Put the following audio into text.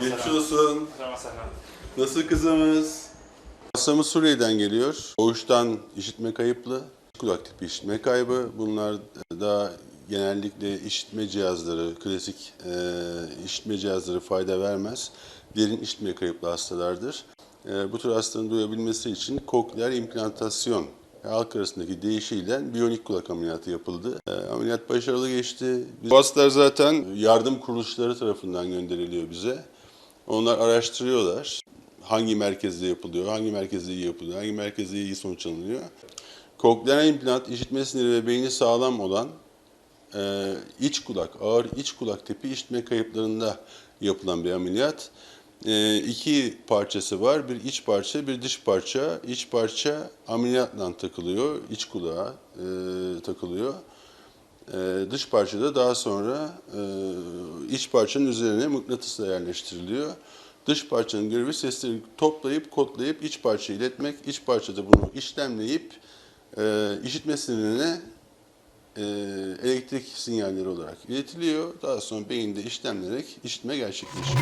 Geçmiş olsun. Nasıl kızımız? Hastamız Suriye'den geliyor. Doğuştan işitme kayıplı. Kulak tipi işitme kaybı. Bunlar da genellikle işitme cihazları, klasik e, işitme cihazları fayda vermez. Derin işitme kayıplı hastalardır. E, bu tür hastanın duyabilmesi için kokleer implantasyon halk arasındaki değişiyle biyonik kulak ameliyatı yapıldı. E, ameliyat başarılı geçti. Bu hastalar zaten yardım kuruluşları tarafından gönderiliyor bize. Onlar araştırıyorlar. Hangi merkezde yapılıyor, hangi merkezde iyi yapılıyor, hangi merkezde iyi sonuç alınıyor. Kokleer implant, işitme siniri ve beyni sağlam olan e, iç kulak, ağır iç kulak tipi işitme kayıplarında yapılan bir ameliyat. E, iki parçası var. Bir iç parça, bir dış parça. İç parça ameliyatla takılıyor, iç kulağa e, takılıyor. E, dış parça da daha sonra e, iç parçanın üzerine mıknatısla yerleştiriliyor. Dış parçanın görevi sesleri toplayıp kodlayıp iç parçaya iletmek. İç parçada bunu işlemleyip e, işitme sinirine elektrik sinyalleri olarak iletiliyor. Daha sonra beyinde işlemlenerek işitme gerçekleşiyor.